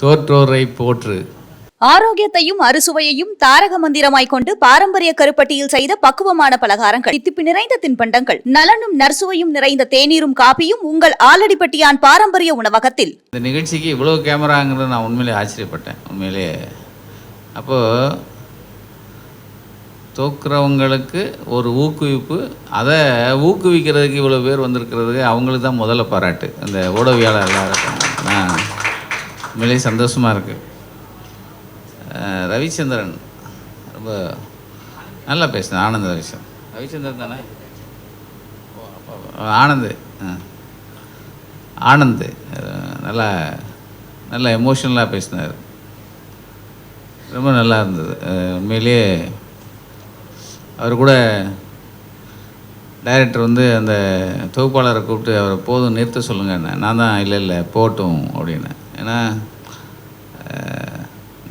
தோற்றோரை போற்று. ஆரோக்கியத்தையும் அறுசுவையையும் தாரக மந்திரமாய் கொண்டு பாரம்பரிய கருப்பட்டியில் செய்த பக்குவமான பலகாரங்கள். தித்திப்பு நிறைந்த தின்பண்டங்கள். நலனும் நற்சுவையும் நிறைந்த தேநீரும் காபியும் உங்கள் ஆலடிப்பட்டியான் பாரம்பரிய உணவகத்தில். இந்த நிகழ்ச்சிக்கு இவ்வளோ கேமராங்கிறத நான் உண்மையிலே ஆச்சரியப்பட்டேன். உண்மையிலே. அப்போது தோக்குறவங்களுக்கு ஒரு ஊக்குவிப்பு அதை ஊக்குவிக்கிறதுக்கு இவ்வளோ பேர் வந்திருக்கிறதுக்கு அவங்களுக்கு தான் முதல்ல பாராட்டு. இந்த ஊடகவியாளர் எல்லாம் இருக்காங்க உண்மையிலேயே சந்தோஷமாக இருக்குது ரவிச்சந்திரன். ரொம்ப நல்லா பேசினேன் ஆனந்த் ரவிச்சந்திரன். ரவிச்சந்திரன் தானே? ஆனந்த். ஆனந்த். நல்லா நல்லா எமோஷனலாக பேசினார். ரொம்ப நல்லா இருந்தது. உண்மையிலேயே அவர் கூட டைரக்டர் வந்து அந்த தொகுப்பாளரை கூப்பிட்டு அவரை போதும் நிறுத்த சொல்லுங்கன்னு நான் தான் இல்லை இல்லை போட்டும் அப்படின்னு ஏன்னா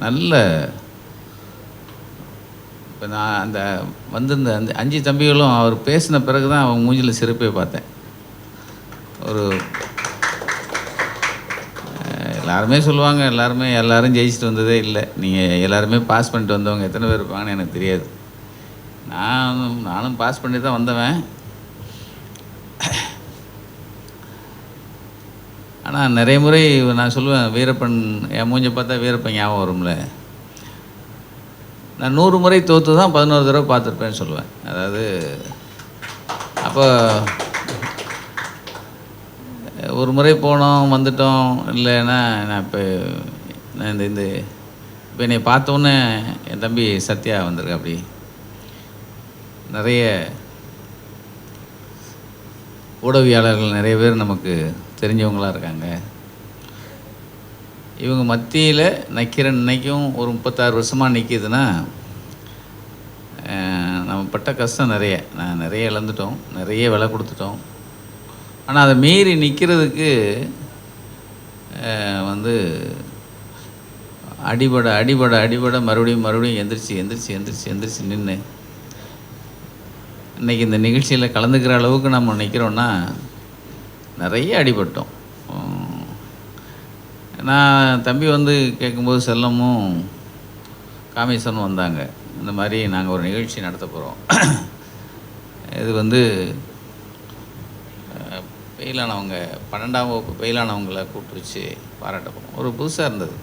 நல்ல இப்போ நான் அந்த வந்திருந்த அந்த அஞ்சு தம்பிகளும் அவர் பேசின பிறகு தான் அவன் மூஞ்சில் சிறப்பே பார்த்தேன். ஒரு எல்லாருமே சொல்லுவாங்க எல்லாருமே எல்லாரும் ஜெயிச்சுட்டு வந்ததே இல்லை. நீங்கள் எல்லாருமே பாஸ் பண்ணிட்டு வந்தவங்க எத்தனை பேர் இருப்பாங்கன்னு எனக்கு தெரியாது. நான் நானும் பாஸ் பண்ணி தான் வந்தவன். ஆனால் நிறைய முறை நான் சொல்லுவேன் வீரப்பன் என் மூஞ்சை பார்த்தா வீரப்பன் ஞாபகம் வரும்ல. நான் நூறு முறை தோற்று தான் பதினோரு தடவை பார்த்துருப்பேன்னு சொல்லுவேன். அதாவது அப்போ ஒரு முறை போனோம் வந்துட்டோம் இல்லைன்னா நான் இப்போ நான் இந்த இந்த இப்போ என்னை பார்த்தோன்னே என் தம்பி சத்யா வந்திருக்கா அப்படி. நிறைய ஊடகவியாளர்கள் நிறைய பேர் நமக்கு தெரிஞ்சவங்களாம் இருக்காங்க. இவங்க மத்தியில் நிற்கிற இன்னைக்கும் ஒரு முப்பத்தாறு வருஷமாக நிற்கிதுன்னா நம்ம பட்ட கஷ்டம் நிறைய. நான் நிறைய இழந்துட்டோம். நிறைய விலை கொடுத்துட்டோம். ஆனால் அதை மீறி நிற்கிறதுக்கு வந்து அடிபட அடிபட அடிபட மறுபடியும் மறுபடியும் எந்திரிச்சு எந்திரிச்சு எந்திரிச்சு எந்திரிச்சு நின்று இன்றைக்கி இந்த நிகழ்ச்சியில் கலந்துக்கிற அளவுக்கு நம்ம நிற்கிறோன்னா நிறைய அடிபட்டோம். நான் தம்பி வந்து கேட்கும்போது செல்லமும் காமேசனும் வந்தாங்க. இந்த மாதிரி நாங்கள் ஒரு நிகழ்ச்சி நடத்த போகிறோம் இது வந்து ஃபெயிலானவங்க பன்னெண்டாம் வகுப்பு ஃபெயிலானவங்கள கூப்பிட்டு வச்சு பாராட்ட போகிறோம் ஒரு புதுசாக இருந்தது.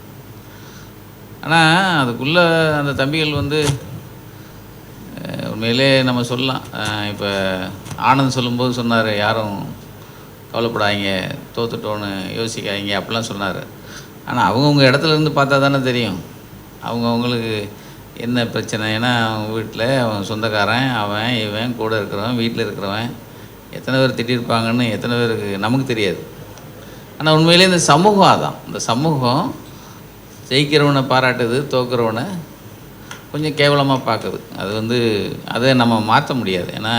ஆனால் அதுக்குள்ளே அந்த தம்பிகள் வந்து உண்மையிலே நம்ம சொல்லலாம். இப்போ ஆனந்த் சொல்லும்போது சொன்னார் யாரும் கவலைப்படாதீங்க தோத்துட்டோன்னு யோசிக்காதீங்க அப்படிலாம் சொன்னார். ஆனால் அவங்கவுங்க இடத்துல இருந்து பார்த்தா தானே தெரியும். அவங்கவுங்களுக்கு என்ன பிரச்சனை? ஏன்னா அவங்க வீட்டில் அவன் சொந்தக்காரன் அவன் இவன் கூட இருக்கிறவன் வீட்டில் இருக்கிறவன். எத்தனை பேர் திட்டிருப்பாங்கன்னு எத்தனை பேருக்கு நமக்கு தெரியாது. ஆனால் உண்மையிலே இந்த சமூகம் அதான். இந்த சமூகம் ஜெயிக்கிறவனை பாராட்டுது தோக்குறவனை கொஞ்சம் கேவலமாக பார்க்குது. அது வந்து அதை நம்ம மாற்ற முடியாது. ஏன்னா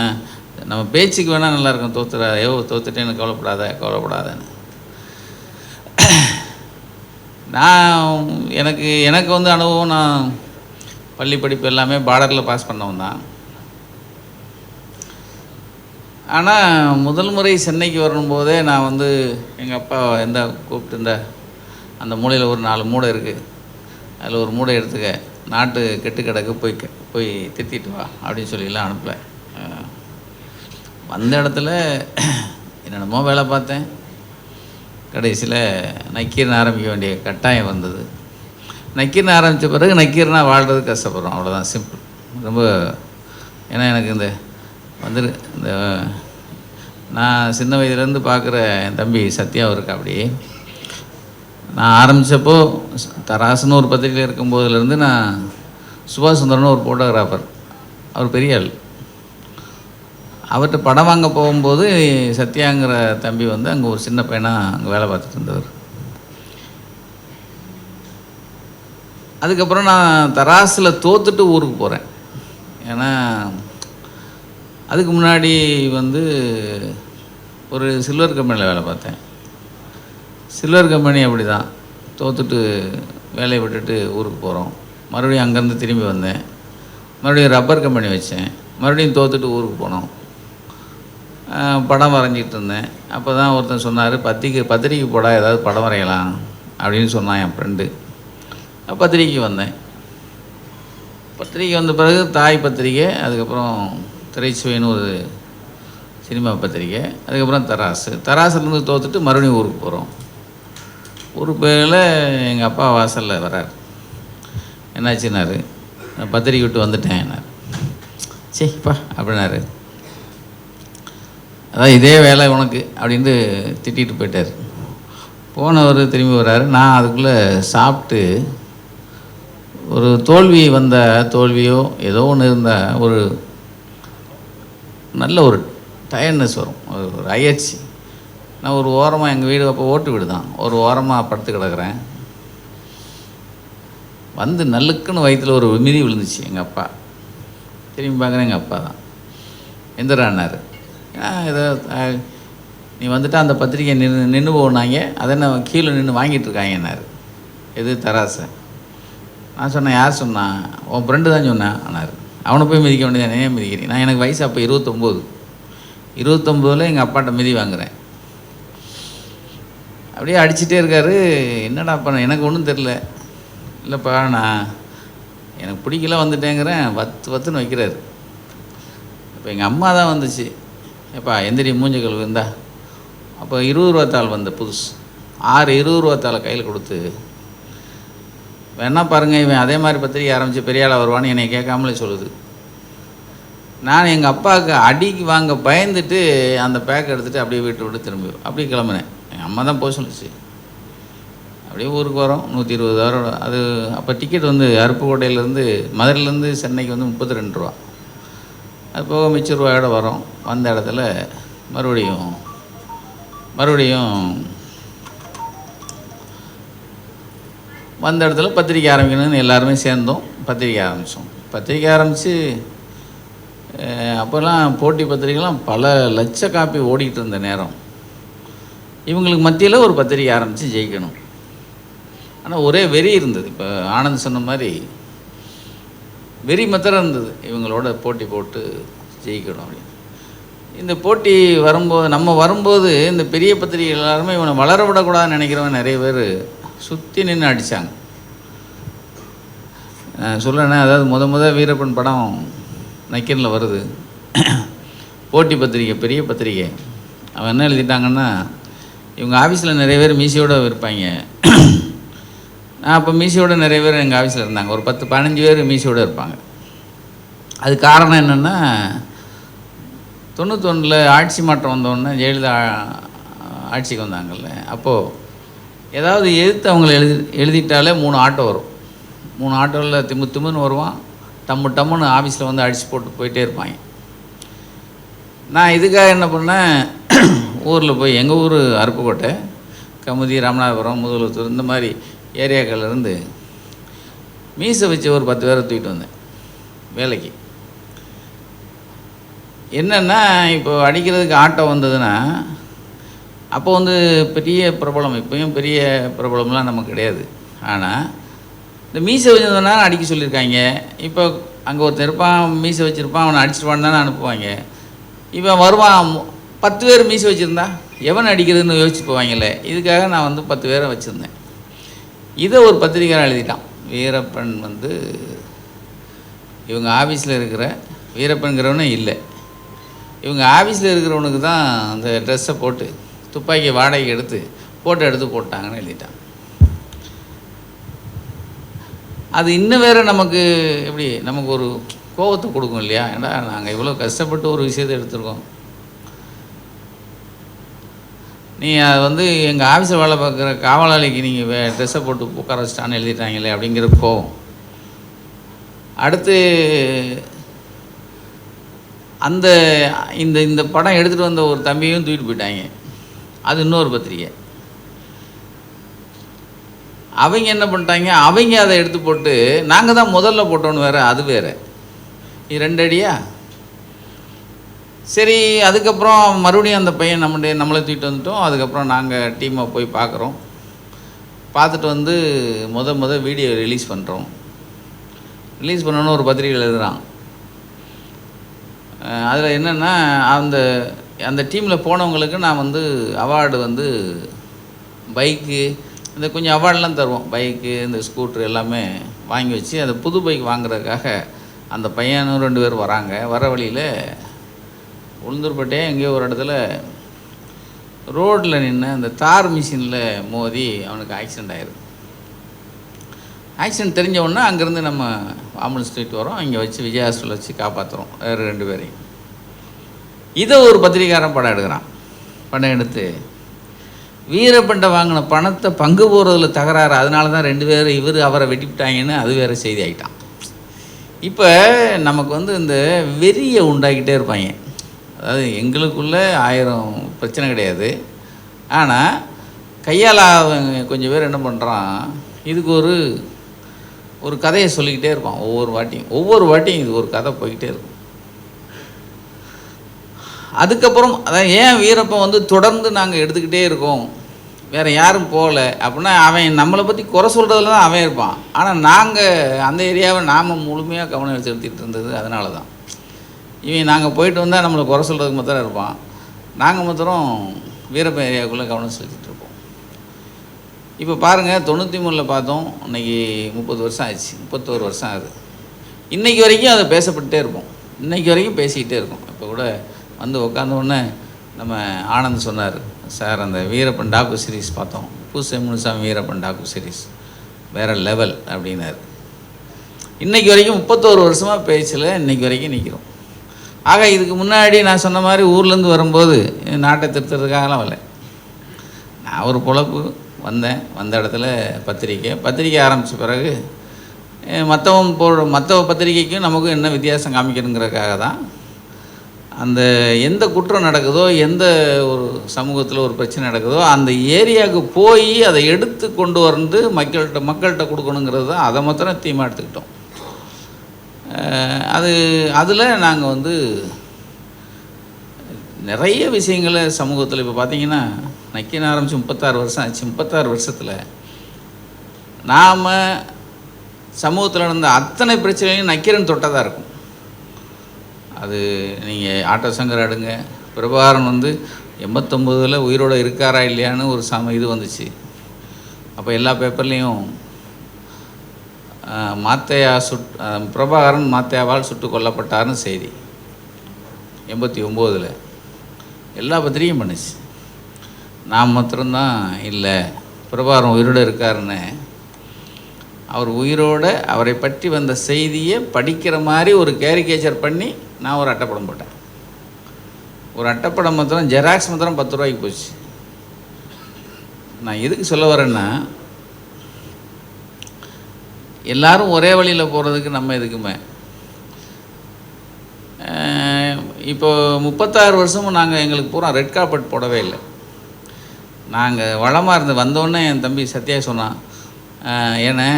நம்ம பேச்சுக்கு வேணால் நல்லாயிருக்கும். தோத்துற. ஐயோ தோத்துட்டேன்னு கவலைப்படாத கவலைப்படாதன்னு. நான் எனக்கு எனக்கு வந்து அனுபவம் நான் பள்ளி படிப்பு எல்லாமே பார்டரில் பாஸ் பண்ணவன் தான். ஆனால் முதல் முறை சென்னைக்கு வரும்போதே நான் வந்து எங்கள் அப்பா எந்த கூப்பிட்டு இந்த அந்த மூலையில் ஒரு நாலு மூடை இருக்குது அதில் ஒரு மூடை எடுத்துக்க. நாட்டு கெட்டு கிடக்கு போய் போய் தித்திட்டு வா அப்படின்னு சொல்லிலாம் அனுப்பலை வந்த இடத்துல என்னென்னமோ வேலை பார்த்தேன். கடைசியில் நக்கீரன் ஆரம்பிக்க வேண்டிய கட்டாயம் வந்தது. நக்கீரன் ஆரம்பித்த பிறகு நக்கீரனா வாழ்கிறது கஷ்டப்படுறோம். அவ்வளோதான் சிம்பிள் ரொம்ப ஏன்னா எனக்கு இந்த வந்துரு இந்த நான் சின்ன வயதுலேருந்து பார்க்குற என் தம்பி சத்யா இருக்கா அப்படி. நான் ஆரம்பித்தப்போ தராசுன்னு ஒரு பத்திரிகையில் இருக்கும்போதுலேருந்து நான் சுபாஷ் சுந்தரம்னு ஒரு ஃபோட்டோகிராஃபர் அவர் பெரிய ஆள் அவர்கிட்ட படம் வாங்க போகும்போது சத்யாங்கிற தம்பி வந்து அங்கே ஒரு சின்ன பையனாக அங்கே வேலை பார்த்துட்டு இருந்தவர். அதுக்கப்புறம் நான் தராசில் தோத்துட்டு ஊருக்கு போகிறேன் ஏன்னா அதுக்கு முன்னாடி வந்து ஒரு சில்வர் கம்பெனியில் வேலை பார்த்தேன். சில்வர் கம்பெனி அப்படி தான் தோத்துட்டு வேலையை விட்டுட்டு ஊருக்கு போகிறோம் மறுபடியும் அங்கேருந்து திரும்பி வந்தேன். மறுபடியும் ரப்பர் கம்பெனி வச்சேன். மறுபடியும் தோத்துட்டு ஊருக்கு போனோம். படம் வரைஞ்சிக்கிட்டு இருந்தேன். அப்போ தான் ஒருத்தன் சொன்னார் பத்திரிக்கை பத்திரிக்கை போடா ஏதாவது படம் வரையலாம் அப்படின்னு சொன்னான் என் ஃப்ரெண்டு பத்திரிக்கைக்கு வந்தேன். பத்திரிக்கை வந்த பிறகு தாய் பத்திரிக்கை அதுக்கப்புறம் திரைச்சுவைன்னு ஒரு சினிமா பத்திரிக்கை அதுக்கப்புறம் தராசு. தராசுலேருந்து தோத்துட்டு மறுபடியும் ஊருக்கு போகிறோம் ஊருக்கு போயில எங்கள் அப்பா வாசலில் வரார் என்னாச்சுன்னாரு நான் பத்திரிக்கை விட்டு வந்துட்டேன் என்னார். சரிப்பா அப்படின்னாரு. அதான் இதே வேலை உனக்கு அப்படின்ட்டு திட்டிட்டு போயிட்டார். போனவர் திரும்பி வர்றாரு நான் அதுக்குள்ளே சாப்பிட்டு ஒரு தோல்வி வந்த தோல்வியோ ஏதோ ஒன்று இருந்தால் ஒரு நல்ல ஒரு டயர்ட்னஸ் வரும். ஒரு அயற்சி. நான் ஒரு ஓரமாக எங்கள் வீடு அப்போ ஓட்டு வீடு தான். ஒரு ஓரமாக படுத்து கிடக்குறேன். வந்து நல்லுக்குன்னு வயிற்றில் ஒரு மிதி விழுந்துச்சு எங்கள் அப்பா. திரும்பி பார்க்குறேன் எங்கள் அப்பா தான். எந்திரானார் ஏதோ நீ வந்துட்டு அந்த பத்திரிக்கை நின்று நின்று போனாங்க அதை என்ன கீழே நின்று வாங்கிட்டு இருக்காங்கன்னாரு எது தராசை. நான் சொன்னேன் யார் சொன்னான் உன் ஃப்ரெண்டு தான் சொன்னேன் ஆனார் அவனை போய் மிதிக்க வேண்டியது ஏன் மிதிக்கிறேன் நான் எனக்கு வயசு அப்போ இருபத்தொம்போது. இருபத்தொம்போதில் எங்கள் அப்பாட்ட மிதி வாங்குறேன். அப்படியே அடிச்சிட்டே இருக்காரு. என்னடா பண்ண? எனக்கு ஒன்றும் தெரில இல்லைப்பா நான் எனக்கு பிடிக்கல வந்துட்டேங்கிறேன். வத்து வத்துன்னு வைக்கிறாரு. இப்போ எங்கள் அம்மா தான் வந்துச்சு. ஏப்பா எந்திரி மூஞ்ச இருந்தா அப்போ இருபது ரூபா தாள் வந்த புதுசு. ஆறு இருபது ரூபா தாளை கையில் கொடுத்து வேணா பாருங்க இவன் அதே மாதிரி பத்திரிக்கை ஆரம்பித்து பெரிய ஆளாக வருவான்னு என்னை கேட்காமலே சொல்லுது. நான் எங்கள் அப்பாவுக்கு அடிக்கு வாங்க பயந்துட்டு அந்த பேக் எடுத்துகிட்டு அப்படியே வீட்டு விட்டு திரும்பி அப்படியே கிளம்புனேன். எங்கள் அம்மா தான் போக சொல்லுச்சு. அப்படியே ஊருக்கு வரோம் நூற்றி இருபது ரூபா அது அப்போ டிக்கெட் வந்து அருப்புக்கோட்டையிலேருந்து மதுரையிலேருந்து சென்னைக்கு வந்து முப்பத்தி ரெண்டு ரூபா. அது போக மிச்ச ரூபாயோட வரோம். வந்த இடத்துல மறுபடியும் மறுபடியும் வந்த இடத்துல பத்திரிக்கை ஆரம்பிக்கணும்னு எல்லாருமே சேர்ந்தோம். பத்திரிக்கை ஆரம்பித்தோம் பத்திரிக்கை ஆரம்பித்து அப்போல்லாம் போட்டி பத்திரிக்கைலாம் பல லட்ச காப்பி ஓடிக்கிட்டு இருந்த நேரம். இவங்களுக்கு மத்தியில் ஒரு பத்திரிக்கை ஆரம்பித்து ஜெயிக்கணும். ஆனால் ஒரே வெறி இருந்தது. இப்போ ஆனந்த் சொன்ன மாதிரி வெறி மத்திரம் இருந்தது. இவங்களோட போட்டி போட்டு ஜெயிக்கணும் அப்படின்னு. இந்த போட்டி வரும்போது நம்ம வரும்போது இந்த பெரிய பத்திரிகை எல்லாருமே இவனை வளர விடக்கூடாதுன்னு நினைக்கிறவன் நிறைய பேர் சுற்றி நின்று அடித்தாங்க நான் அதாவது முத முத வீரப்பன் படம் நக்கீரில் வருது. போட்டி பத்திரிக்கை பெரிய பத்திரிக்கை அவன் என்ன எழுதிட்டாங்கன்னா இவங்க ஆஃபீஸில் நிறைய பேர் மீசியோடு இருப்பாங்க. நான் அப்போ மீசியோட நிறைய பேர் எங்கள் ஆஃபீஸில் இருந்தாங்க. ஒரு பத்து பதினஞ்சு பேர் மீசியோடு இருப்பாங்க. அது காரணம் என்னென்னா தொண்ணூத்தொன்னில் ஆட்சி மாற்றம் வந்தோடனே ஜெயலலிதா ஆட்சிக்கு வந்தாங்கல்ல. அப்போது ஏதாவது எதிர்த்து அவங்கள எழுதி எழுதிட்டாலே மூணு ஆட்டோ வரும். மூணு ஆட்டோவில் திம்மு திம்முன்னு வருவான். டம்மு டம்முன்னு ஆஃபீஸில் வந்து அடித்து போட்டு போயிட்டே இருப்பாங்க. நான் இதுக்காக என்ன பண்ணேன்? ஊரில் போய் எங்கள் ஊர் அருப்புக்கோட்டை கமுதி ராமநாதபுரம் முதலத்தூர் இந்த மாதிரி ஏரியாக்கள்லேருந்து மீசை வச்சு ஒரு பத்து பேரை தூக்கிட்டு வந்தேன் வேலைக்கு. என்னென்னா இப்போ அடிக்கிறதுக்கு ஆட்டோ வந்ததுன்னா அப்போ வந்து பெரிய பிரபலம் இப்போயும் பெரிய பிரபலம்லாம் நமக்கு கிடையாது. ஆனால் இந்த மீசை வச்சிருந்தோன்னா அடிக்க சொல்லியிருக்காங்க? இப்போ அங்கே ஒருத்தன் இருப்பான் மீசை வச்சுருப்பான் அவனை அடிச்சிருவான்னு தானே அனுப்புவாங்க. இவன் வருவான் பத்து பேர் மீசை வச்சுருந்தா எவன் அடிக்கிறதுன்னு யோசிச்சு போவாங்கல்ல? இதுக்காக நான் வந்து பத்து பேரை வச்சுருந்தேன். இதை ஒரு பத்திரிக்கையாளர் எழுதிட்டான். வீரப்பன் வந்து இவங்க ஆஃபீஸில் இருக்கிற வீரப்பன்கிறவனே இல்லை. இவங்க ஆஃபீஸில் இருக்கிறவனுக்கு தான் அந்த ட்ரெஸ்ஸை போட்டு துப்பாக்கி வாடகைக்கு எடுத்து ஃபோட்டோ எடுத்து போட்டாங்கன்னு எழுதிட்டான். அது இன்னும் வேறு நமக்கு எப்படி நமக்கு ஒரு கோபத்தை கொடுக்கும் இல்லையா? ஏன்னா நாங்கள் இவ்வளோ கஷ்டப்பட்டு ஒரு விஷயத்தை எடுத்திருக்கோம். நீ அது வந்து எங்கள் ஆஃபீஸில் வேலை பார்க்குற காவலாளிக்கு நீங்கள் வே ட்ரெஸ்ஸை போட்டு உட்கார வச்சிட்டான்னு எழுதிட்டாங்களே அப்படிங்கிற கோவம். அடுத்து அந்த இந்த இந்த படம் எடுத்துகிட்டு வந்த ஒரு தம்பியும் தூக்கிட்டு போயிட்டாங்க. அது இன்னொரு பத்திரிக்கை அவங்க என்ன பண்ணிட்டாங்க? அவங்க அதை எடுத்து போட்டு நாங்கள் தான் முதல்ல போட்டோன்னு வேறு அது வேறு. இது ரெண்டு அடியா? சரி அதுக்கப்புறம் மறுபடியும் அந்த பையன் நம்மளுடைய நம்மளை தூக்கிட்டு வந்துட்டோம். அதுக்கப்புறம் நாங்கள் டீமை போய் பார்க்குறோம். பார்த்துட்டு வந்து முத முத வீடியோ ரிலீஸ் பண்ணுறோம் ரிலீஸ் பண்ணோன்னு ஒரு பத்திரிகை எழுதுகிறான் அதில் என்னென்னா அந்த அந்த டீமில் போனவங்களுக்கு நான் வந்து அவார்டு வந்து பைக்கு இந்த கொஞ்சம் அவார்ட்லாம் தருவோம். பைக்கு இந்த ஸ்கூட்ரு எல்லாமே வாங்கி வச்சு அந்த புது பைக் வாங்குறதுக்காக அந்த பையனும் ரெண்டு பேர் வராங்க. வர வழியில் உளுந்தூர்பேட்டையே எங்கேயோ ஒரு இடத்துல ரோட்டில் நின்று அந்த தார் மிஷினில் மோதி அவனுக்கு ஆக்சிடெண்ட் ஆயிருக்கு. ஆக்சிடென்ட் தெரிஞ்ச உடனே அங்கேருந்து நம்ம ஆம்புலன்ஸ் ஸ்ட்ரீட் வரோம். இங்கே வச்சு விஜய் ஹாஸ்பிட்டல் வச்சு காப்பாற்றுறோம் வேறு ரெண்டு பேரையும். இதை ஒரு பத்திரிகாரம் படம் எடுக்கிறான். படம் எடுத்து வீரப்பண்டை வாங்கின பணத்தை பங்கு போகிறதுல தகராறு. அதனால தான் ரெண்டு பேரும் இவர் அவரை வெட்டிவிட்டாங்கன்னு அது வேறு செய்தி ஆகிட்டான் இப்போ நமக்கு வந்து இந்த வெறியை உண்டாக்கிட்டே இருப்பாங்க. அதாவது எங்களுக்குள்ளே ஆயிரம் பிரச்சனை கிடையாது. ஆனால் கையால் கொஞ்சம் பேர் என்ன பண்ணுறான் இதுக்கு ஒரு ஒரு கதையை சொல்லிக்கிட்டே இருப்பான் ஒவ்வொரு வாட்டியும். ஒவ்வொரு வாட்டியும் இது ஒரு கதை போய்கிட்டே இருக்கும். அதுக்கப்புறம் அதான் ஏன் வீரப்பன் வந்து தொடர்ந்து நாங்கள் எடுத்துக்கிட்டே இருக்கோம் வேறு யாரும் போகல அப்படின்னா அவன் நம்மளை பற்றி குறை சொல்கிறதுல தான் அவன் இருப்பான். ஆனால் நாங்கள் அந்த ஏரியாவை நாம் முழுமையாக கவனம் செலுத்திட்டு இருந்தது அதனால தான் இவன் நாங்கள் போயிட்டு வந்தால் நம்மளை குறை சொல்கிறதுக்கு மாத்திரம் இருப்பான். நாங்கள் மாத்திரம் வீரப்பன் ஏரியாவுக்குள்ளே கவனம் செலுத்திட்டு இருப்போம். இப்போ பாருங்கள் தொண்ணூற்றி மூணில் பார்த்தோம் இன்னைக்கு முப்பது வருஷம் ஆச்சு முப்பத்தோரு வருஷம் ஆகுது. இன்றைக்கி வரைக்கும் அதை பேசப்பட்டே இருப்போம். இன்றைக்கி வரைக்கும் பேசிக்கிட்டே இருக்கும் இப்போ கூட வந்து உட்காந்தவுடனே நம்ம ஆனந்த் சொன்னார் சார் அந்த வீரப்பன் டாக்கு சீரிஸ் பார்த்தோம். Poosai Munusamy Veerappan docu series. வேறு லெவல் அப்படின்னாரு. இன்றைக்கி வரைக்கும் முப்பத்தோரு வருஷமாக பேச்சில் இன்றைக்கி வரைக்கும் நிற்கிறோம் ஆக இதுக்கு முன்னாடி நான் சொன்ன மாதிரி ஊர்லேருந்து வரும்போது நாட்டை திருத்துறதுக்காகலாம் வரல. நான் ஒரு பொழப்பு வந்தேன். வந்த இடத்துல பத்திரிக்கை. பத்திரிக்கை ஆரம்பித்த பிறகு மற்றவன் போ மற்ற பத்திரிக்கைக்கும் நமக்கும் என்ன வித்தியாசம் காமிக்கணுங்கிறதுக்காக தான் அந்த எந்த குற்றம் நடக்குதோ எந்த ஒரு சமூகத்தில் ஒரு பிரச்சனை நடக்குதோ அந்த ஏரியாவுக்கு போய் அதை எடுத்து கொண்டு வந்து மக்கள்கிட்ட மக்கள்கிட்ட கொடுக்கணுங்கிறது தான். அதை மாத்திரம் தீமாக எடுத்துக்கிட்டோம் அது அதில் நாங்கள் வந்து நிறைய விஷயங்களை சமூகத்தில் இப்போ பார்த்தீங்கன்னா நக்கின ஆரம்பித்து முப்பத்தாறு வருஷம் ஆச்சு. முப்பத்தாறு வருஷத்தில் நாம் சமூகத்தில் நடந்த அத்தனை பிரச்சனையும் நக்கீரன் தொட்டதாக இருக்கும். அது நீங்கள் ஆட்டோ சங்கர் அடுங்க பிரபாகரன் வந்து எண்பத்தொம்போதில் உயிரோடு இருக்காரா இல்லையான்னு ஒரு சம இது வந்துச்சு. அப்போ எல்லா பேப்பர்லேயும் மாத்தையா சுட் பிரபாகரன் மாத்தையாவால் சுட்டு கொல்லப்பட்டார்னு செய்தி. எண்பத்தி ஒம்போதில். எல்லா பத்திரிகையும் பண்ணுச்சு. நான் மாத்திரம்தான் இல்லை. பிரபாகரன் உயிரோடு இருக்காருன்னு. அவர் உயிரோட அவரை பற்றி வந்த செய்தியை படிக்கிற மாதிரி ஒரு கேரிகேச்சர் பண்ணி நான் ஒரு அட்டைப்படம் போட்டேன். ஒரு அட்டைப்படம் மாத்திரம் ஜெராக்ஸ் மாத்திரம் பத்து ரூபாய்க்கு போச்சு. நான் எதுக்கு சொல்ல வரேன்னா எல்லாரும் ஒரே வழியில் போகிறதுக்கு நம்ம எதுக்குமே? இப்போ முப்பத்தாறு வருஷமும் நாங்கள் எங்களுக்கு பூரா ரெட் கார்பெட் போடவே இல்லை. நாங்கள் வளமாக இருந்து வந்தோடனே என் தம்பி சத்யா சொன்னான் ஏன்னா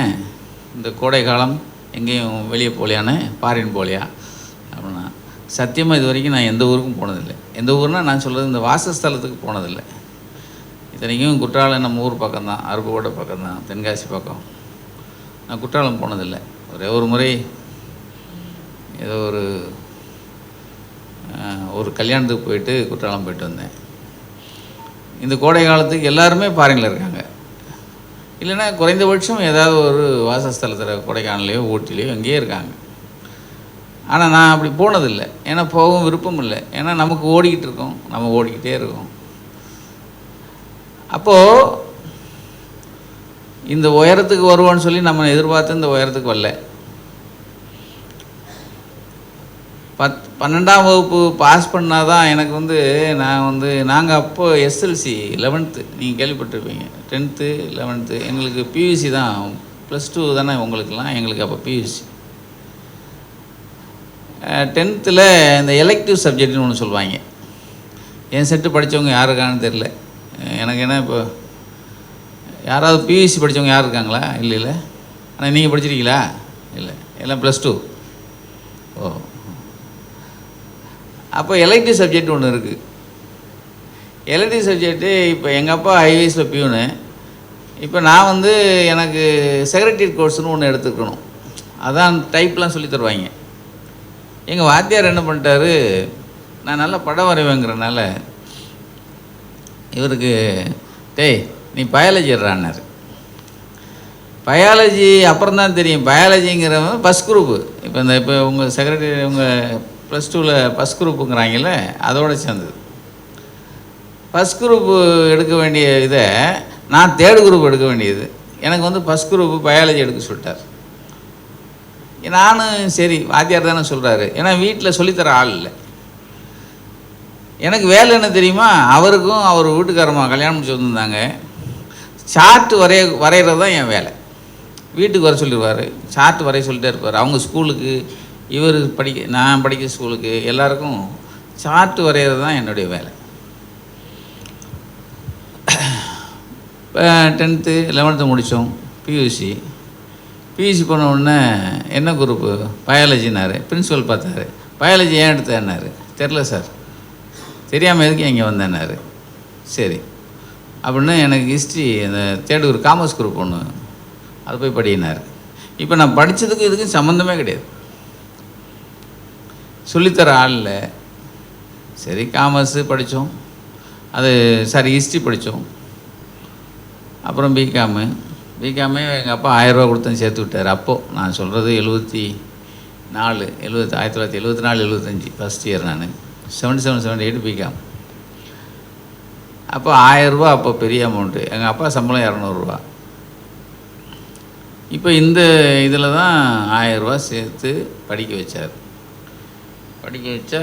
இந்த கோடை காலம் எங்கேயும் வெளியே போகலையானே ஃபாரின் போகலையா? அப்படின்னா சத்தியமாக இது வரைக்கும் நான் எந்த ஊருக்கும் போனதில்லை. எந்த ஊர்னா நான் சொல்கிறது இந்த வாசஸ்தலத்துக்கு போனதில்லை. இத்தனைக்கும் குற்றாலம் நம்ம ஊர் பக்கம்தான் அருப்புக்கோட்டை பக்கம்தான் தென்காசி பக்கம். நான் குற்றாலம் போனதில்லை. ஒரே ஒரு முறை ஏதோ ஒரு ஒரு கல்யாணத்துக்கு போயிட்டு குற்றாலம் போயிட்டு வந்தேன். இந்த கோடை காலத்துக்கு எல்லாருமே பாறையில் இருக்காங்க. இல்லைன்னா குறைந்தபட்சம் ஏதாவது ஒரு வாசஸ்தலத்தில் கொடைக்கானலையோ ஊட்டிலையோ எங்கேயோ இருக்காங்க. ஆனால் நான் அப்படி போனதில்லை. ஏன்னா போகவும் விருப்பம் இல்லை. ஏன்னா நமக்கு ஓடிக்கிட்டு இருக்கோம். நம்ம ஓடிக்கிட்டே இருக்கோம். அப்போது இந்த உயரத்துக்கு வருவோன்னு சொல்லி நம்ம எதிர்பார்த்து இந்த உயரத்துக்கு வரல. பத் பன்னெண்டாம் வகுப்பு பாஸ் பண்ணால் தான் எனக்கு வந்து நான் வந்து நாங்கள் அப்போ எஸ்எல்சி லெவன்த்து நீங்கள் கேள்விப்பட்டிருப்பீங்க. டென்த்து லெவன்த்து எங்களுக்கு பியூசி தான். ப்ளஸ் டூ தானே உங்களுக்கெல்லாம் எங்களுக்கு அப்போ பியூசி டென்த்தில் இந்த எலெக்டிவ் சப்ஜெக்ட்னு ஒன்று சொல்லுவாங்க. என் செட்டு படித்தவங்க யாருக்கானு தெரில எனக்கு என்ன இப்போ யாராவது பியூசி படித்தவங்க யார் இருக்காங்களா? இல்லை இல்லை. ஆனால் நீங்கள் படிச்சிருக்கீங்களா? இல்லை. எல்லாம் ப்ளஸ் டூ ஓ. அப்போ எலக்டிவ் சப்ஜெக்ட் ஒன்று இருக்குது எலக்ட்ரிக் சப்ஜெக்ட்டு இப்போ எங்கள் அப்பா ஹைவேஸில் பியூனு இப்போ நான் வந்து எனக்கு செக்ரட்டரி கோர்ஸ்னு ஒன்று எடுத்துக்கணும். அதான் டைப்லாம் சொல்லி தருவாங்க. எங்கள் வாத்தியார் என்ன பண்ணிட்டாரு? நான் நல்லா படம் வரைவேங்கிறனால இவருக்கு டேய் நீ பயாலஜிடுறான்னாரு பயாலஜி அப்புறம் தான் தெரியும். பயாலஜிங்கிறவன் ஃபஸ்ட் குரூப்பு இப்போ இந்த இப்போ உங்கள் செக்ரட்டரி உங்கள் ப்ளஸ் டூவில் ஃபஸ்ட் குரூப்புங்கிறாங்கல்ல அதோட சேர்ந்தது. ஃபஸ்ட் குரூப்பு எடுக்க வேண்டிய இதை நான் தேர்ட் குரூப் எடுக்க வேண்டியது. எனக்கு வந்து ஃபஸ்ட் குரூப்பு பயாலஜி எடுக்க சொல்லிட்டார். நானும் சரி வாத்தியார் தானே சொல்கிறாரு ஏன்னா வீட்டில் சொல்லித்தர ஆள் இல்லை. எனக்கு வேலை என்ன தெரியுமா? அவருக்கும் அவர் வீட்டுக்காரமாக கல்யாணம் முடிச்சு வந்திருந்தாங்க. சார்ட் வரைய வரைகிறது தான் என் வேலை. வீட்டுக்கு வர சொல்லிடுவார் சார்ட் வரைய சொல்லிட்டே இருப்பார். அவங்க ஸ்கூலுக்கு இவர் படிக்க நான் படிக்க ஸ்கூலுக்கு எல்லாருக்கும் சார்ட் வரைகிறது தான் என்னுடைய வேலை. இப்போ டென்த்து லெவன்த்து முடித்தோம் பியூசி பியூசி பண்ண உடனே என்ன குரூப்பு பயாலஜினார் பிரின்ஸிபல் பார்த்தாரு. பயாலஜி ஏன் எடுத்தேன்னாரு. தெரில சார் தெரியாமல் எதுக்கு இங்கே வந்தேன்னாரு. சரி. அப்படின்னு எனக்கு ஹிஸ்ட்ரி அந்த தேர்டு ஒரு காமர்ஸ் குரூப் ஒன்று அது போய் படினார் இப்போ நான் படித்ததுக்கும் இதுக்கும் சம்மந்தமே கிடையாது. சொல்லித்தர ஆள் இல்லை. சரி காமர்ஸு படித்தோம் அது சாரி ஹிஸ்ட்ரி படித்தோம் அப்புறம் பிகாமு பிகாமே எங்கள் அப்பா ஆயிரரூவா கொடுத்து சேர்த்து விட்டார். அப்போது நான் சொல்கிறது எழுபத்தி நாலு எழுபத்தி ஆயிரத்தி தொள்ளாயிரத்தி எழுபத்தி நாலு எழுபத்தஞ்சி ஃபஸ்ட் இயர் நான். Seventy seven seventy eight BCom அப்போ ஆயரூபா அப்போ பெரிய அமௌண்ட்டு எங்கள் அப்பா சம்பளம் இரநூறுவா. இப்போ இந்த இதில் தான் ஆயரூபா சேர்த்து படிக்க வச்சார். படிக்க வச்சா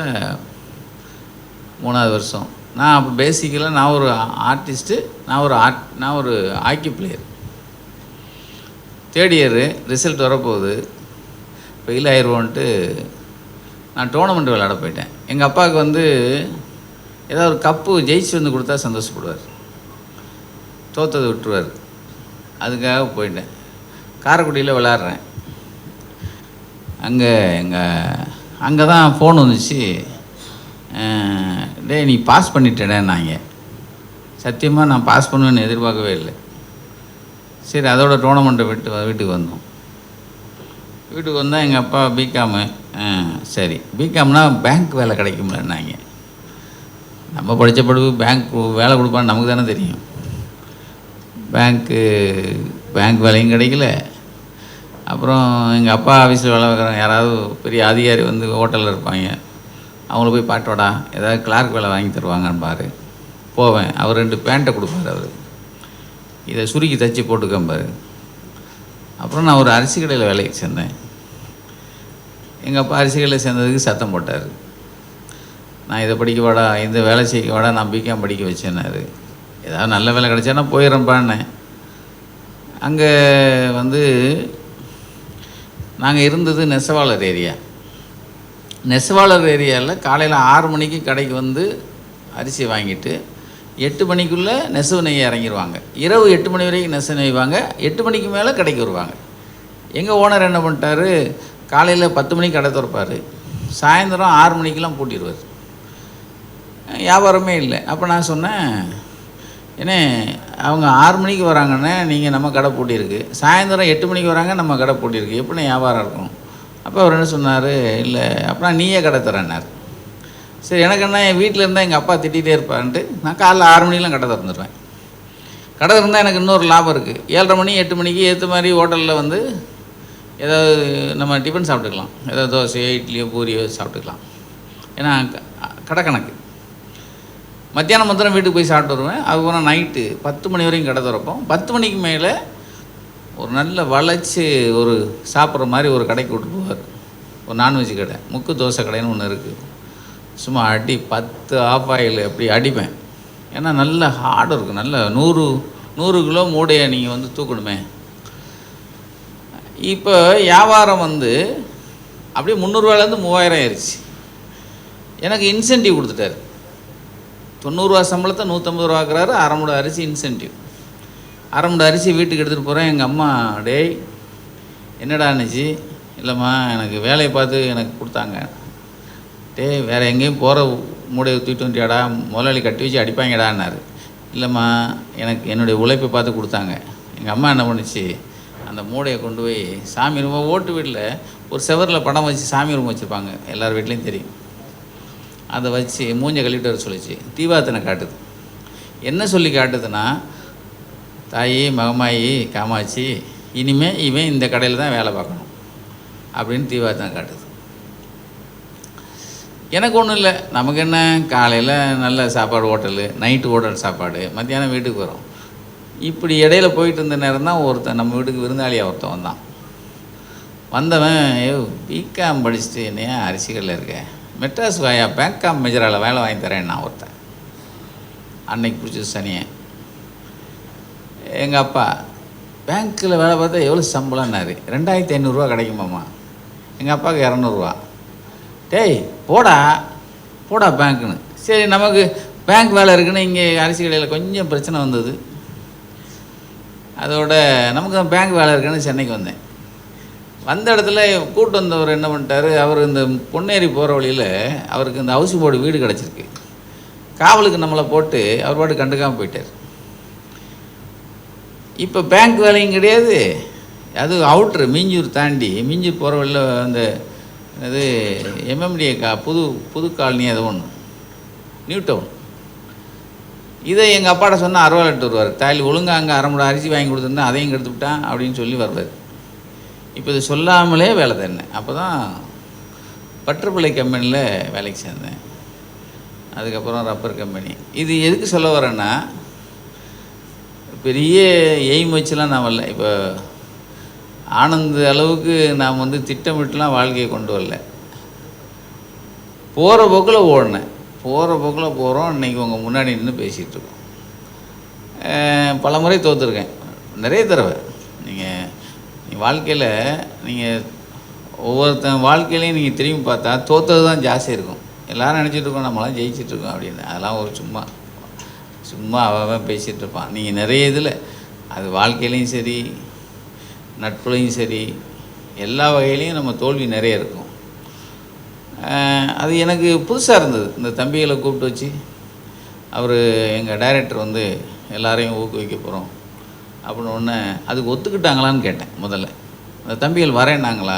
மூணாவது வருஷம். நான் அப்போ பேசிக்கலாக நான் ஒரு ஆர்டிஸ்ட்டு நான் ஒரு ஆர்ட் நான் ஒரு hockey player third year result வரப்போகுது. ஃபெயில் ஆயிடுவோன்ட்டு நான் டோர்னமெண்ட் விளையாட போயிட்டேன். எங்கள் அப்பாவுக்கு வந்து ஏதாவது ஒரு கப்பு ஜெயிச்சு வந்து கொடுத்தா சந்தோஷப்படுவார். தோத்ததை விட்டுருவார். அதுக்காக போயிட்டேன். காரைக்குடியில் விளாட்றேன். அங்கே எங்கள் அங்கே தான் ஃபோன் வந்துச்சு. டே டேய் நீ பாஸ் பண்ணிட்டேனாங்க சத்தியமாக நான் பாஸ் பண்ணுவேன்னு எதிர்பார்க்கவே இல்லை. சரி அதோட டோர்னமெண்ட்டை விட்டு வ- வீட்டுக்கு வந்தோம். வீட்டுக்கு வந்தால் எங்கள் அப்பா பிகாமு சரி. பிகாம்னா பேங்க் வேலை கிடைக்கும்லன்னாங்க நம்ம படித்த படிப்பு பேங்க் வேலை கொடுப்பான்னு நமக்கு தானே தெரியும். பேங்க்கு பேங்க் வேலையும் கிடைக்கல. அப்புறம் எங்கள் அப்பா ஆஃபீஸில் வேலை பார்க்குறவங்க யாராவது பெரிய அதிகாரி வந்து ஹோட்டலில் இருப்பாங்க. அவங்கள போய் பாட்டோடா ஏதாவது கிளார்க் வேலை வாங்கி தருவாங்கன்னு பாரு. போவேன். அவர் ரெண்டு பேண்ட்டை கொடுப்பாரு அவர். இதை சுருக்கி தச்சு போட்டுக்கம்பாரு அப்புறம் நான் ஒரு அரிசி கடையில் வேலைக்கு சேர்ந்தேன். எங்கள் அப்பா அரிசி கடையில் சேர்ந்ததுக்கு சத்தம் போட்டார். நான் இதை படிக்க வாடா இந்த வேலை செய்ய வாடா நான் பிகாம் படிக்க வச்சேன்னாரு. ஏதாவது நல்ல வேலை கிடைச்சா நான் போயிடுறேன்ப்பான்னேன் அங்கே வந்து நாங்கள் இருந்தது நெசவாளர் ஏரியா. நெசவாளர் ஏரியாவில் காலையில் ஆறு மணிக்கு கடைக்கு வந்து அரிசி வாங்கிட்டு எட்டு மணிக்குள்ளே நெசவு நெய்ய இறங்கிடுவாங்க இரவு எட்டு மணி வரைக்கும் நெசவு நெய்வாங்க எட்டு மணிக்கு மேலே கடைக்கு வருவாங்க. எங்கள் ஓனர் என்ன பண்ணிட்டாரு காலையில் பத்து மணிக்கு கடை திறப்பார் சாயந்தரம் ஆறு மணிக்கெலாம் பூட்டிடுவார். வியாபாரமே இல்லை. அப்போ நான் சொன்னேன் என்ன அவங்க ஆறு மணிக்கு வராங்கண்ணே நீங்கள் நம்ம கடை பூட்டியிருக்கு. சாயந்தரம் எட்டு மணிக்கு வராங்க நம்ம கடை பூட்டியிருக்கு. எப்படி வியாபாரம் இருக்கும்? அப்போ அவர் என்ன சொன்னார் இல்லை அப்புறம் நீயே கடை தரேன்னார். சரி எனக்கு என்ன என் வீட்டில் இருந்தால் எங்கள் அப்பா திட்டிகிட்டே இருப்பான்ட்டு நான் காலைல ஆறு மணிக்கெலாம் கடை திறந்துடுவேன் கடை திறந்தால் எனக்கு இன்னொரு லாபம் இருக்குது ஏழரை மணி எட்டு மணிக்கு ஏற்ற மாதிரி ஹோட்டலில் வந்து ஏதாவது நம்ம டிஃபன் சாப்பிட்டுக்கலாம். ஏதாவது தோசையோ இட்லியோ பூரியோ சாப்பிட்டுக்கலாம். ஏன்னா க- கடை கணக்கு. மத்தியானம் மாத்திரம் வீட்டுக்கு போய் சாப்பிட்டு வருவேன். அதுக்கப்புறம் நைட்டு பத்து மணி வரைக்கும் கடை திறப்போம். பத்து மணிக்கு மேலே ஒரு நல்ல வளைச்சி ஒரு சாப்பிட்ற மாதிரி ஒரு கடைக்கு விட்டு போவார். ஒரு நான்வெஜ் கடை. முக்கு தோசை கடைன்னு ஒன்று இருக்குது சும்மா அடி பத்து ஆஃப் ஆயில் அப்படி அடிப்பேன். ஏன்னா நல்ல ஹார்டு இருக்குது நல்ல நூறு நூறு கிலோ மூடையை நீங்கள் வந்து தூக்கணுமே. இப்போ வியாபாரம் வந்து அப்படியே முந்நூறுவாலேருந்து மூவாயிரம் ஆயிடுச்சு எனக்கு இன்சென்டிவ் கொடுத்துட்டாரு. தொண்ணூறுரூவா சம்பளத்தை நூற்றம்பது ரூபா ஆக்குறாரு. அரை மூட அரிசி இன்சென்டிவ் அரை மூட அரிசி வீட்டுக்கு எடுத்துகிட்டு போகிறேன் எங்கள் அம்மா டேய் என்னடா அனுச்சி இல்லைம்மா எனக்கு வேலையை பார்த்து எனக்கு கொடுத்தாங்க. டேய் வேறு எங்கேயும் போகிற மூடையை தூக்கிட்டு வந்துட்டியாடா? முதலாளி கட்டி வச்சு அடிப்பாங்கடான்னாரு. இல்லைம்மா எனக்கு என்னுடைய உழைப்பை பார்த்து கொடுத்தாங்க. எங்கள் அம்மா என்ன பண்ணுச்சு? அந்த மூடையை கொண்டு போய் சாமி ரூம் ஓட்டு வீட்டில் ஒரு செவரில் படம் வச்சு சாமி ரூம் வச்சுருப்பாங்க. எல்லார் வீட்லேயும் தெரியும். அதை வச்சு மூஞ்ச கழுவிட்டு வர சொல்லிச்சு. தீபாத்தனை காட்டுது. என்ன சொல்லி காட்டுதுன்னா தாயி மகமாயி காமாட்சி இனிமேல் இவன் இந்த கடையில் தான் வேலை பார்க்கணும். அப்படின்னு தீவாத்தான் காட்டுது. எனக்கு ஒன்றும் இல்லை. நமக்கு என்ன? காலையில் நல்ல சாப்பாடு ஹோட்டலு நைட்டு ஹோட்டல் சாப்பாடு மத்தியானம் வீட்டுக்கு வரும். இப்படி இடையில போயிட்டு இருந்த நேரம் தான் ஒருத்தன் நம்ம வீட்டுக்கு விருந்தாளியாக ஒருத்தன் வந்தான். வந்தவன் ஏ பிகாம் படிச்சுட்டு என்னையா அரிசிகளில் இருக்கேன் மெட்ராஸ் வாயா பேங்க்காம் மெஜராவில் வேலை வாங்கி தரேன் நான் ஒருத்தன். அன்னைக்கு பிடிச்சது சனியை. எங்கள் அப்பா பேங்க்கில் வேலை பார்த்தா எவ்வளோ சம்பளம்னாரு? ரெண்டாயிரத்தி ஐநூறுரூவா கிடைக்குமாம்மா? எங்கள் அப்பாவுக்கு இரநூறுவா. டேய் போடா போடா பேங்க்குன்னு சரி நமக்கு பேங்க் வேலை இருக்குன்னு இங்கே அரிசி கடையில் கொஞ்சம் பிரச்சனை வந்தது. அதோட நமக்கு பேங்க் வேலை இருக்குன்னு சென்னைக்கு வந்தேன். வந்த இடத்துல கூட்டு வந்தவர் என்ன பண்ணிட்டாரு? அவர் இந்த பொன்னேரி போகிற வழியில் அவருக்கு இந்த ஹவுசிங் போர்டு வீடு கிடச்சிருக்கு. காவலுக்கு நம்மளை போட்டு அவர் பாட்டு கண்டுக்காமல் போயிட்டார். இப்போ பேங்க் வேலையும் கிடையாது. அது அவுட்ரு மிஞ்சூர் தாண்டி மிஞ்சூர் போகிற வழியில் அந்த இது எம்எம்டிஏ கா புது புது காலனி அது ஒன்று நியூ டவுன் இதை எங்கள் அப்பாட்ட சொன்னால் அறுவாலட்டு வருவார். தாலி ஒழுங்காக அங்கே அரை மூட அரிசி வாங்கி கொடுத்துருந்தா அதையும் கெடுத்து விட்டான் அப்படின்னு சொல்லி வருவார். இப்போ இது சொல்லாமலே வேலை தந்தேன் அப்போ தான் பற்றுப்பிள்ளை கம்பெனியில் வேலைக்கு சேர்ந்தேன். அதுக்கப்புறம் ரப்பர் கம்பெனி. இது எதுக்கு சொல்ல வரேன்னா பெரிய எய்ம் வச்சுலாம் நான் வரல இப்போ ஆனந்த அளவுக்கு நாம் வந்து திட்டமிட்டுலாம் வாழ்க்கையை கொண்டு வரல. போகிற போக்கில் ஓடினேன். போகிற போக்கில் போகிறோம் இன்றைக்கி உங்கள் முன்னாடி நின்று பேசிகிட்ருக்கோம் பல முறை தோற்றுருக்கேன் நிறைய தடவை. வாழ்க்கையில் நீங்கள் ஒவ்வொருத்தன் வாழ்க்கையிலையும் நீங்கள் திரும்பி பார்த்தா தோற்றது தான் ஜாஸ்தி இருக்கும். எல்லாரும் நினச்சிட்டு இருக்கோம் நம்மளாம் ஜெயிச்சிட்டு இருக்கோம் அப்படின்னு. அதெல்லாம் ஒரு சும்மா சும்மா அவன் பேசிகிட்டு இருப்பான். நீங்கள் நிறைய இதில் அது வாழ்க்கையிலையும் சரி நட்புலையும் சரி எல்லா வகையிலையும் நம்ம தோல்வி நிறைய இருக்கும். அது எனக்கு புதுசாக இருந்தது. இந்த தம்பிகளை கூப்பிட்டு வச்சு அவர் எங்கள் டைரக்டர் வந்து எல்லாரையும் ஊக்குவிக்க போகிறோம் அப்படின்னு ஒன்று அதுக்கு ஒத்துக்கிட்டாங்களான்னு கேட்டேன் முதல்ல. தம்பிகள் வரேன்னாங்களா?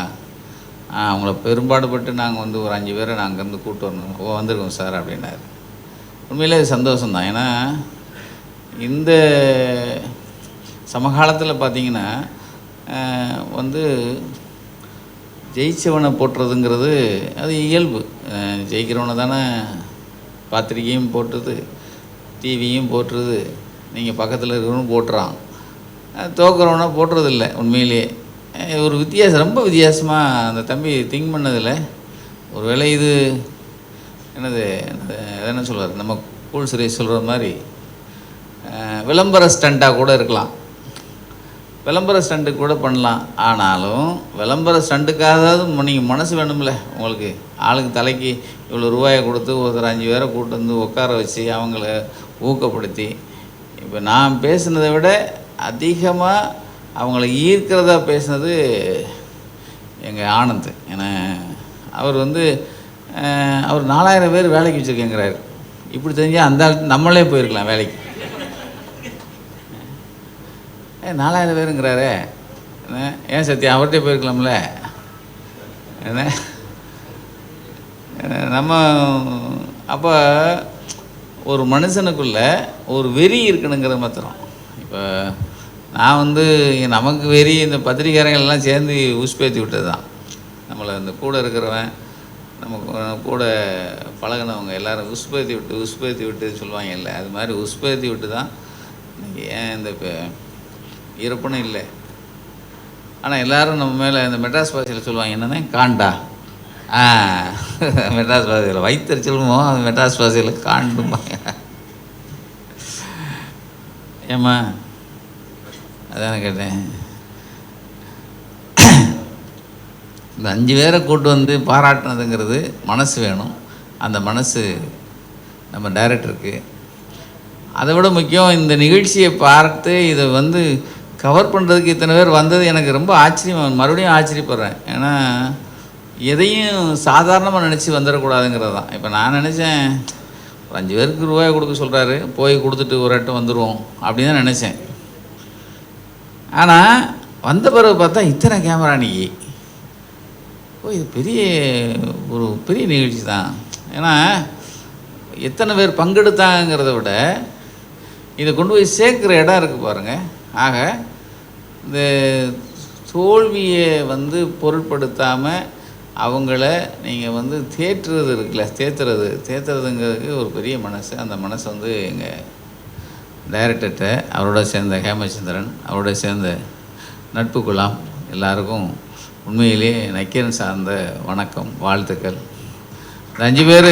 ஆ அவங்கள பெரும்பாடுபட்டு நாங்கள் வந்து ஒரு அஞ்சு பேரை நாங்கள் இருந்து கூப்பிட்டு வரணும். ஓ வந்திருக்கோம் சார் அப்படின்னாரு. உண்மையிலே சந்தோஷம்தான். ஏன்னா இந்த சமகாலத்தில் பார்த்தீங்கன்னா வந்து ஜெயிச்சவனை போட்டுறதுங்கிறது அது இயல்பு. ஜெயிக்கிறவனை தானே பத்திரிகையும் போட்டுறது டிவியும் போட்டுருது நீங்கள் பக்கத்தில் இருக்கிறவனும் போட்டுறான். தோக்குறவனா போட்டுறதில்ல உண்மையிலேயே ஒரு வித்தியாசம் ரொம்ப வித்தியாசமாக அந்த தம்பி திங்க் பண்ணதில் ஒருவேளை இது என்னது என்னது, என்ன சொல்வார் நம்ம கூல் சுரேஷ் சொல்கிற மாதிரி விளம்பர ஸ்டண்ட்டாக கூட இருக்கலாம். விளம்பர ஸ்டண்ட்டு கூட பண்ணலாம். ஆனாலும் விளம்பர ஸ்டண்ட்டுக்காவது நீங்கள் மனசு வேணும்ல உங்களுக்கு. ஆளுக்கு தலைக்கு இவ்வளோ ரூபாயை கொடுத்து ஒருத்தர் அஞ்சு பேரை கூட்டு வந்து உட்கார வச்சு அவங்கள ஊக்கப்படுத்தி இப்போ நான் பேசுனதை விட அதிகமாக அவங்கள ஈர்க்கிறதா பேசினது எங்கள் ஆனந்த். ஏன்னா அவர் வந்து அவர் நாலாயிரம் பேர் வேலைக்கு வச்சுருக்கேங்கிறாரு. இப்படி தெரிஞ்சால் அந்த நம்மளே போயிருக்கலாம் வேலைக்கு. ஏ நாலாயிரம் பேருங்கிறாரே. என்ன ஏன் சத்யா அவர்கிட்ட போயிருக்கலாம்ல? என்ன? நம்ம அப்போ ஒரு மனுஷனுக்குள்ள ஒரு வெறி இருக்கணுங்கிற மாத்திரம். இப்போ நான் வந்து நமக்கு வெறி இந்த பத்திரிக்காரங்க சேர்ந்து உஸ்பேத்தி விட்டது தான் நம்மளை இந்த கூட இருக்கிறவன் நம்ம கூட பழகுனவங்க எல்லாரும் உஸ்பேத்தி விட்டு உஸ்பேத்தி விட்டு சொல்லுவாங்க இல்லை. அது மாதிரி உஸ்பேத்தி விட்டு தான் ஏன் இந்த இப்போ இறப்புன்னு இல்லை. ஆனால் எல்லாரும் நம்ம மேலே இந்த மெட்ராஸ் பாஷையில் சொல்லுவாங்க என்னென்ன காண்டா. ஆ மெட்ராஸ் பாஷையில். வைத்தறிச்சலுமோ அது மெட்ராஸ் பாஷையில் காண்டுமா ஏம்மா? அதான் கேட்டேன். இந்த அஞ்சு பேரை கூட்டு வந்து பாராட்டினதுங்கிறது மனசு வேணும். அந்த மனசு நம்ம டைரக்டருக்கு அதை விட முக்கியம் இந்த நிகழ்ச்சியை பார்த்து இதை வந்து கவர் பண்ணுறதுக்கு இத்தனை பேர் வந்தது எனக்கு ரொம்ப ஆச்சரியம். மறுபடியும் ஆச்சரியப்படுறேன். ஏன்னா எதையும் சாதாரணமாக நினச்சி வந்துடக்கூடாதுங்கிறது தான் இப்போ நான் நினச்சேன் ஒரு அஞ்சு பேருக்கு ரூபாய் கொடுக்க சொல்கிறாரு போய் கொடுத்துட்டு ஒரு ஆட்டம் வந்துடுவோம் அப்படின்னு தான் நினச்சேன். ஆனால் வந்த பிறகு பார்த்தா இத்தனை கேமரா அன்னைக்கு ஓ இது பெரிய ஒரு பெரிய நிகழ்ச்சி தான். ஏன்னா எத்தனை பேர் பங்கெடுத்தாங்கிறத விட இதை கொண்டு போய் சேர்க்குற இடம் இருக்குது பாருங்கள் ஆக இந்த தோல்வியை வந்து பொருட்படுத்தாமல் அவங்கள நீங்கள் வந்து தேற்றுறது இருக்குல்ல தேத்துறது. தேத்துறதுங்கிறதுக்கு ஒரு பெரிய மனசு. அந்த மனசு வந்து எங்கள் டைரக்டர்கிட்ட அவரோட சேர்ந்த ஹேமச்சந்திரன் அவரோட சேர்ந்த நட்பு குலாம் எல்லாருக்கும் உண்மையிலேயே நக்கீரன் சார்ந்த வணக்கம் வாழ்த்துக்கள். இந்த அஞ்சு பேர்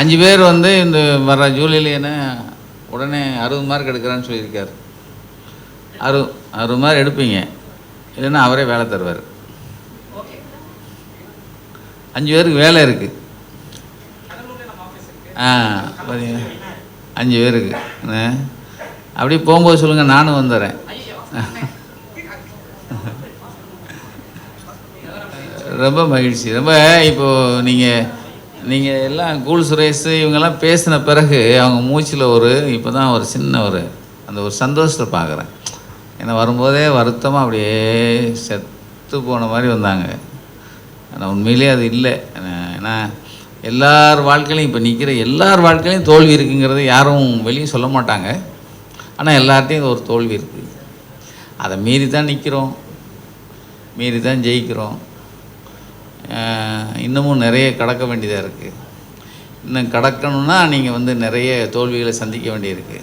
அஞ்சு பேர் வந்து இந்த வர ஜூலையில் உடனே அறுபது மார்க் எடுக்கிறேன்னு சொல்லியிருக்கார். அறு அறுபது மார்க் எடுப்பீங்க. இல்லைன்னா அவரே வேலை தருவார். அஞ்சு பேருக்கு வேலை இருக்குது ஆ பார்த்தீங்கன்னா அஞ்சு பேருக்கு? அப்படியே போகும்போது சொல்லுங்கள் நானும் வந்துடுறேன். ரொம்ப மகிழ்ச்சி. ரொம்ப இப்போது நீங்கள் நீங்கள் எல்லாம் கூல் சுரேஷ் இவங்கெல்லாம் பேசின பிறகு அவங்க மூச்சில் ஒரு இப்போ தான் ஒரு சின்ன ஒரு அந்த ஒரு சந்தோஷத்தை பார்க்குறேன். ஏன்னா வரும்போதே வருத்தமாக அப்படியே செத்து போன மாதிரி வந்தாங்க. ஆனால் உண்மையிலே அது இல்லை. ஏன்னா எல்லார் வாழ்க்கையிலையும் இப்போ நிற்கிற எல்லார் வாழ்க்கையிலையும் தோல்வி இருக்குங்கிறத யாரும் வெளியே சொல்ல மாட்டாங்க. ஆனால் எல்லார்ட்டையும் ஒரு தோல்வி இருக்குது அதை மீறி தான் நிற்கிறோம் மீறி தான் ஜெயிக்கிறோம். இன்னமும் நிறைய கடக்க வேண்டியதாக இருக்குது இன்னும் கடக்கணும்னா நீங்கள் வந்து நிறைய தோல்விகளை சந்திக்க வேண்டியிருக்கு.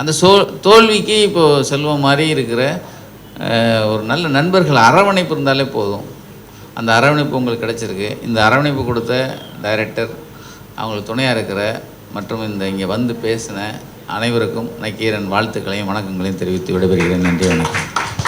அந்த சோ தோல்விக்கு இப்போது செல்வம் மாதிரி இருக்கிற ஒரு நல்ல நண்பர்கள் அரவணைப்பு இருந்தாலே போதும். அந்த அரவணைப்பு உங்களுக்கு கிடச்சிருக்கு. இந்த அரவணைப்பு கொடுத்த டைரக்டர் அவங்களுக்கு துணையாக இருக்கிற மற்றும் இந்த இங்கே வந்து பேசின அனைவருக்கும் நக்கீரன் வாழ்த்துக்களையும் வணக்கங்களையும் தெரிவித்து விடைபெறுகிறேன். நன்றி வணக்கம்.